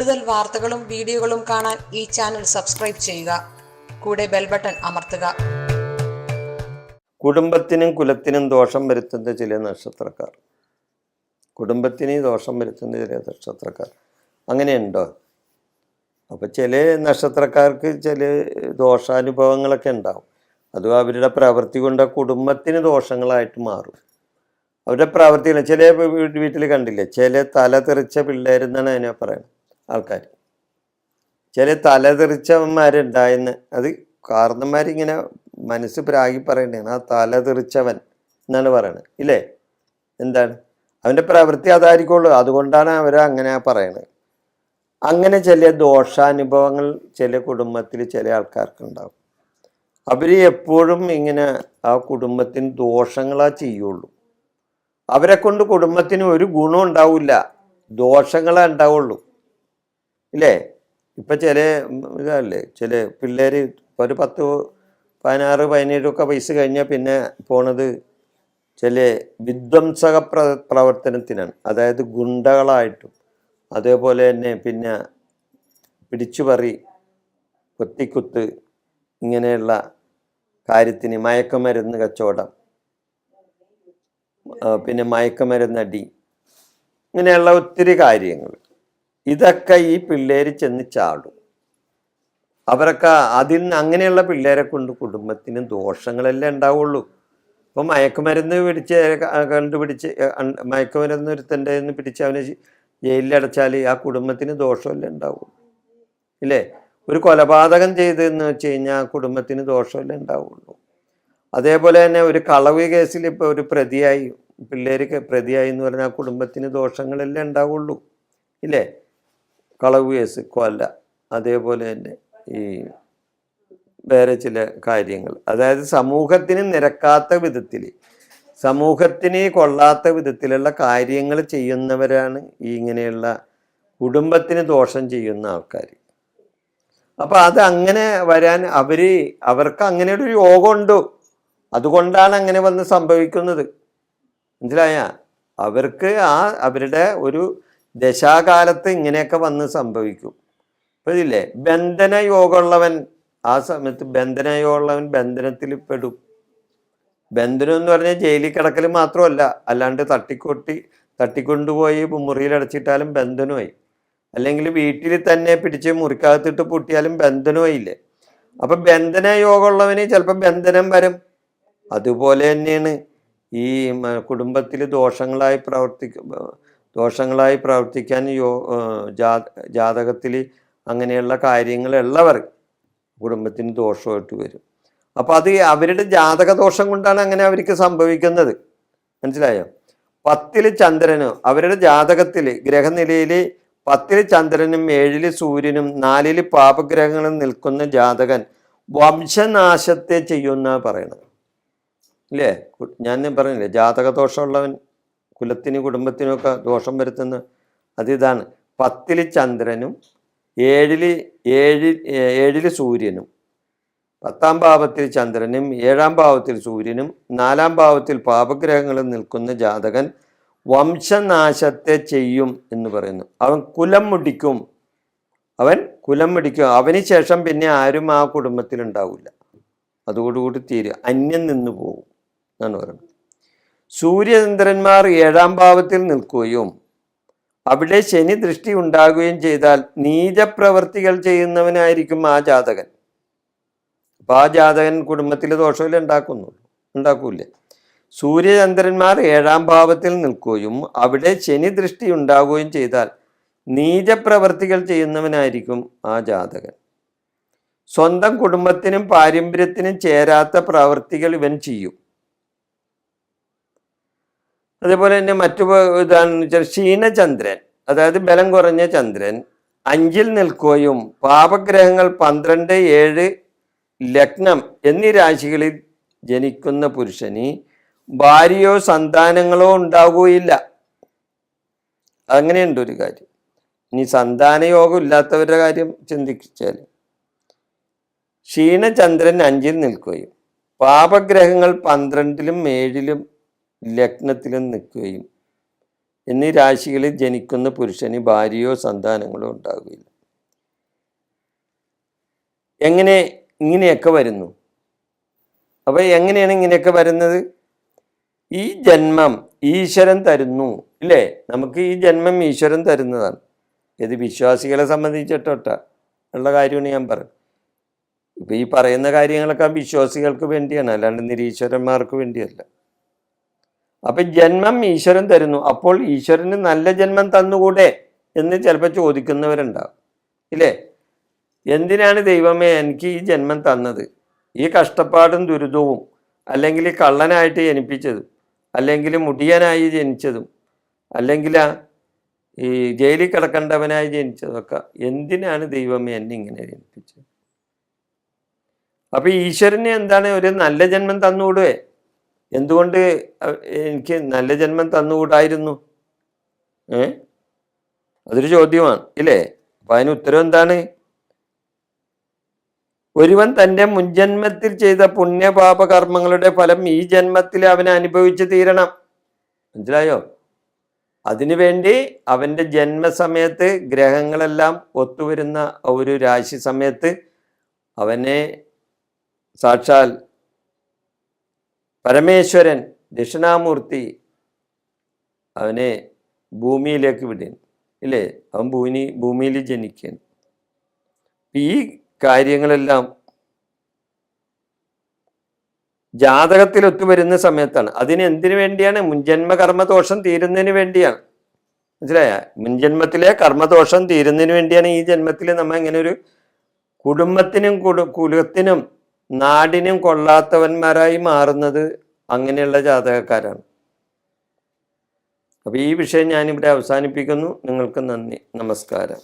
കൂടുതൽ വാർത്തകളും വീഡിയോകളും കാണാൻ ഈ ചാനൽ സബ്സ്ക്രൈബ് ചെയ്യുക. കൂടെ ബെൽ ബട്ടൺ അമർത്തുക. കുടുംബത്തിനും കുലത്തിനും ദോഷം വരുത്തുന്ന ചില നക്ഷത്രക്കാർ. കുടുംബത്തിന് ദോഷം വരുത്തുന്ന ചില നക്ഷത്രക്കാർ. അങ്ങനെയുണ്ടോ? അപ്പോൾ ചില നക്ഷത്രക്കാർക്ക് ചില ദോഷാനുഭവങ്ങളൊക്കെ ഉണ്ടാവും. അത് അവരുടെ പ്രവൃത്തി കൊണ്ട് കുടുംബത്തിന് ദോഷങ്ങളായിട്ട് മാറും. അവരുടെ പ്രവൃത്തികൾ ചില വീട്ടിൽ കണ്ടില്ലേ? ചില തല തെറിച്ച പിള്ളേരെന്നാണ് അതിനെ പറയുന്നത് ആൾക്കാർ ചില തലതെറിച്ചവന്മാരുണ്ടായെന്ന് അത് കാർന്നന്മാരിങ്ങനെ മനസ്സ് പ്രാഗി പറയണ്ടാണ് ആ തലതെറിച്ചവൻ എന്നാണ് പറയണത്. ഇല്ലേ? എന്താണ്? അവന്റെ പ്രവൃത്തി അതായിരിക്കുള്ളൂ. അതുകൊണ്ടാണ് അവർ അങ്ങനെ പറയണത്. അങ്ങനെ ചില ദോഷാനുഭവങ്ങൾ ചില കുടുംബത്തിൽ ചില ആൾക്കാർക്ക് ഉണ്ടാവും. അവർ എപ്പോഴും ഇങ്ങനെ ആ കുടുംബത്തിന് ദോഷങ്ങളാ ചെയ്യുള്ളൂ. അവരെ കൊണ്ട് കുടുംബത്തിന് ഒരു ഗുണം ഉണ്ടാവില്ല. ദോഷങ്ങളേ ഉണ്ടാവുള്ളൂ. ഇല്ലേ? ഇപ്പം ചില ഇതല്ലേ ചില പിള്ളേർ ഒരു പത്ത് പതിനാറ് പതിനേഴൊക്കെ വയസ്സ് കഴിഞ്ഞാൽ പിന്നെ പോണത് ചില വിധ്വംസക പ്ര പ്രവർത്തനത്തിനാണ്. അതായത് ഗുണ്ടകളായിട്ടും അതേപോലെ തന്നെ പിന്നെ പിടിച്ചുപറി കൊത്തിക്കുത്ത് ഇങ്ങനെയുള്ള കാര്യത്തിന് മയക്കുമരുന്ന് കച്ചവടം പിന്നെ മയക്കുമരുന്നടി ഇങ്ങനെയുള്ള ഒത്തിരി കാര്യങ്ങൾ ഇതൊക്കെ ഈ പിള്ളേര് ചെന്ന് ചാടും. അവരൊക്കെ അതിൽ നിന്ന് അങ്ങനെയുള്ള പിള്ളേരെ കൊണ്ട് കുടുംബത്തിന് ദോഷങ്ങളല്ലേ ഉണ്ടാവുള്ളൂ. ഇപ്പം മയക്കുമരുന്ന് പിടിച്ച് കണ്ടുപിടിച്ച് മയക്കുമരുന്ന് ഒരുത്തന്റെ നിന്ന് പിടിച്ച് അവനെ ജയിലിലടച്ചാൽ ആ കുടുംബത്തിന് ദോഷമല്ലേ ഉണ്ടാവും ഇല്ലേ? ഒരു കൊലപാതകം ചെയ്തെന്ന് വെച്ച് കഴിഞ്ഞാൽ ആ കുടുംബത്തിന് ദോഷമല്ലേ ഉണ്ടാവുള്ളൂ. അതേപോലെ തന്നെ ഒരു കളവ് കേസിൽ ഇപ്പോൾ ഒരു പ്രതിയായി പിള്ളേർക്ക് പ്രതിയായി എന്ന് പറഞ്ഞാൽ ആ കുടുംബത്തിന് ദോഷങ്ങളല്ലേ ഉണ്ടാവുള്ളൂ. ഇല്ലേ? കളവ് കേസ് കൊല അതേപോലെ തന്നെ ഈ വേറെ ചില കാര്യങ്ങൾ. അതായത് സമൂഹത്തിന് നിരക്കാത്ത വിധത്തിൽ സമൂഹത്തിനെ കൊള്ളാത്ത വിധത്തിലുള്ള കാര്യങ്ങൾ ചെയ്യുന്നവരാണ് ഈ ഇങ്ങനെയുള്ള കുടുംബത്തിന് ദോഷം ചെയ്യുന്ന ആൾക്കാർ അപ്പൊ അത് അങ്ങനെ വരാൻ അവർ അവർക്ക് അങ്ങനെ ഒരു യോഗമുണ്ട് അതുകൊണ്ടാണ് അങ്ങനെ വന്ന് സംഭവിക്കുന്നത്. മനസ്സിലായ? അവർക്ക് ആ അവരുടെ ഒരു ദശാകാലത്ത് ഇങ്ങനെയൊക്കെ വന്ന് സംഭവിക്കും. ഇതില്ലേ ബന്ധന യോഗമുള്ളവൻ ആ സമയത്ത് ബന്ധന യോഗമുള്ളവൻ ബന്ധനത്തിൽ പെടും. ബന്ധനം എന്ന് പറഞ്ഞാൽ ജയിലിൽ കിടക്കൽ മാത്രമല്ല. അല്ലാണ്ട് തട്ടിക്കൊട്ടി തട്ടിക്കൊണ്ടുപോയി മുറിയിലടച്ചിട്ടാലും ബന്ധനമായി. അല്ലെങ്കിൽ വീട്ടിൽ തന്നെ പിടിച്ച് മുറിക്കകത്തിട്ട് പൂട്ടിയാലും ബന്ധനമായില്ലേ? അപ്പൊ ബന്ധന യോഗമുള്ളവന് ചിലപ്പോൾ ബന്ധനം വരും. അതുപോലെ തന്നെയാണ് ഈ കുടുംബത്തിൽ ദോഷങ്ങളായി പ്രവർത്തിക്ക ദോഷങ്ങളായി പ്രവർത്തിക്കാൻ യോ ജാതകത്തിൽ അങ്ങനെയുള്ള കാര്യങ്ങളുള്ളവർ കുടുംബത്തിന് ദോഷമായിട്ട് വരും. അപ്പോൾ അത് അവരുടെ ജാതക ദോഷം കൊണ്ടാണ് അങ്ങനെ അവർക്ക് സംഭവിക്കുന്നത്. മനസ്സിലായോ? പത്തിൽ ചന്ദ്രനും അവരുടെ ജാതകത്തിൽ ഗ്രഹനിലയിൽ പത്തിൽ ചന്ദ്രനും ഏഴിൽ സൂര്യനും നാലിൽ പാപഗ്രഹങ്ങളും നിൽക്കുന്ന ജാതകൻ വംശനാശത്തെ ചെയ്യുന്ന പറയണത്. ഇല്ലേ? ഞാൻ പറഞ്ഞില്ലേ ജാതക കുലത്തിന് കുടുംബത്തിനുമൊക്കെ ദോഷം വരുത്തുന്ന അതിതാണ്. പത്തിൽ ചന്ദ്രനും ഏഴിൽ ഏഴി ഏഴിൽ സൂര്യനും. പത്താം ഭാവത്തിൽ ചന്ദ്രനും ഏഴാം ഭാവത്തിൽ സൂര്യനും നാലാം ഭാവത്തിൽ പാപഗ്രഹങ്ങളും നിൽക്കുന്ന ജാതകൻ വംശനാശത്തെ ചെയ്യും എന്ന് പറയുന്നു. അവൻ കുലം മുടിക്കും. അവൻ കുലം മുടിക്കും. അവന് ശേഷം പിന്നെ ആരും ആ കുടുംബത്തിൽ ഉണ്ടാവില്ല അതോടുകൂടി തീരുക. അന്യം നിന്ന് പോകും എന്നാണ് പറയുന്നത്. സൂര്യചന്ദ്രന്മാർ ഏഴാം ഭാവത്തിൽ നിൽക്കുകയും അവിടെ ശനി ദൃഷ്ടി ഉണ്ടാകുകയും ചെയ്താൽ നീചപ്രവർത്തികൾ ചെയ്യുന്നവനായിരിക്കും ആ ജാതകൻ. അപ്പൊ ആ ജാതകൻ കുടുംബത്തിൽ ദോഷമില്ല ഉണ്ടാക്കുന്നുള്ളൂ ഉണ്ടാക്കൂല സൂര്യചന്ദ്രന്മാർ ഏഴാം ഭാവത്തിൽ നിൽക്കുകയും അവിടെ ശനി ദൃഷ്ടി ഉണ്ടാകുകയും ചെയ്താൽ നീചപ്രവർത്തികൾ ചെയ്യുന്നവനായിരിക്കും ആ ജാതകൻ. സ്വന്തം കുടുംബത്തിനും പാരമ്പര്യത്തിനും ചേരാത്ത പ്രവർത്തികൾ ഇവൻ ചെയ്യും. അതേപോലെ തന്നെ മറ്റു ഇതാണെന്ന് വെച്ചാൽ ക്ഷീണചന്ദ്രൻ. അതായത് ബലം കുറഞ്ഞ ചന്ദ്രൻ. അഞ്ചിൽ നിൽക്കുകയും പാപഗ്രഹങ്ങൾ പന്ത്രണ്ട് ഏഴ് ലഗ്നം എന്നീ രാശികളിൽ ജനിക്കുന്ന പുരുഷന് ഭാര്യയോ സന്താനങ്ങളോ ഉണ്ടാവുകയില്ല. അങ്ങനെയുണ്ട് ഒരു കാര്യം. ഇനി സന്താന യോഗം ഇല്ലാത്തവരുടെ കാര്യം ചിന്തിച്ചാൽ. ക്ഷീണചന്ദ്രൻ അഞ്ചിൽ നിൽക്കുകയും പാപഗ്രഹങ്ങൾ പന്ത്രണ്ടിലും ഏഴിലും ലഗ്നത്തിലും നിൽക്കുകയും. എന്നീ രാശികളിൽ ജനിക്കുന്ന പുരുഷന് ഭാര്യയോ സന്താനങ്ങളോ ഉണ്ടാകുകയില്ല എങ്ങനെ ഇങ്ങനെയൊക്കെ വരുന്നു? അപ്പോൾ എങ്ങനെയാണ് ഇങ്ങനെയൊക്കെ വരുന്നത്? ഈ ജന്മം ഈശ്വരൻ തരുന്നു ഇല്ലേ നമുക്ക് ഈ ജന്മം ഈശ്വരൻ തരുന്നതാണ്. ഇത് വിശ്വാസികളെ സംബന്ധിച്ചിട്ടൊട്ട. ഉള്ള കാര്യമാണ് ഞാൻ പറയും ഇപ്പം ഈ പറയുന്ന കാര്യങ്ങളൊക്കെ വിശ്വാസികൾക്ക് വേണ്ടിയാണ്. അല്ലാണ്ട് നിരീശ്വരന്മാർക്ക് വേണ്ടിയല്ല. അപ്പം ജന്മം ഈശ്വരൻ തരുന്നു. അപ്പോൾ ഈശ്വരന് നല്ല ജന്മം തന്നുകൂടെ എന്ന് ചിലപ്പോൾ ചോദിക്കുന്നവരുണ്ടാവും. ഇല്ലേ? എന്തിനാണ് ദൈവമേ എനിക്ക് ഈ ജന്മം തന്നത്? ഈ കഷ്ടപ്പാടും ദുരിതവും അല്ലെങ്കിൽ കള്ളനായിട്ട് ജനിപ്പിച്ചതും അല്ലെങ്കിൽ മുടിയനായി ജനിച്ചതും അല്ലെങ്കിൽ ഈ ജയിലിൽ കിടക്കേണ്ടവനായി ജനിച്ചതൊക്കെ എന്തിനാണ് ദൈവമേ എന്നെ ഇങ്ങനെ ജനിപ്പിച്ചത്? അപ്പൊ ഈശ്വരന് എന്താണ് ഒരു നല്ല ജന്മം തന്നുകൂടുവേ എന്തുകൊണ്ട് എനിക്ക് നല്ല ജന്മം തന്നുകൂടായിരുന്നു? ഏ? അതൊരു ചോദ്യമാണ് ഇല്ലേ? അപ്പൊ അതിന് ഉത്തരം എന്താണ്? ഒരുവൻ തന്റെ മുൻജന്മത്തിൽ ചെയ്ത പുണ്യപാപ കർമ്മങ്ങളുടെ ഫലം ഈ ജന്മത്തിൽ അവൻ അനുഭവിച്ചു തീരണം. മനസ്സിലായോ? അതിനുവേണ്ടി അവന്റെ ജന്മസമയത്ത് ഗ്രഹങ്ങളെല്ലാം ഒത്തുവരുന്ന ഒരു രാശി സമയത്ത് അവനെ സാക്ഷാൽ പരമേശ്വരൻ ദക്ഷിണാമൂർത്തി അവനെ ഭൂമിയിലേക്ക് വിടുന്നു ഇല്ലേ? അവൻ ഭൂമി ഭൂമിയിൽ ജനിക്കുന്നു ഈ കാര്യങ്ങളെല്ലാം ജാതകത്തിൽ ഒത്തുവരുന്ന സമയത്താണ്. അതിന് എന്തിനു വേണ്ടിയാണ്? മുൻജന്മ കർമ്മദോഷം തീരുന്നതിന് വേണ്ടിയാണ്. മനസ്സിലായ? മുൻജന്മത്തിലെ കർമ്മദോഷം തീരുന്നതിന് വേണ്ടിയാണ് ഈ ജന്മത്തിൽ നമ്മൾ ഇങ്ങനെ ഒരു കുടുംബത്തിനും കുടു കുലത്തിനും നാടിനും കൊള്ളാത്തവന്മാരായി മാറുന്നത് അങ്ങനെയുള്ള ജാതകക്കാരാണ്. അപ്പോൾ ഈ വിഷയം ഞാനിവിടെ അവസാനിപ്പിക്കുന്നു. നിങ്ങൾക്ക് നന്ദി. നമസ്കാരം.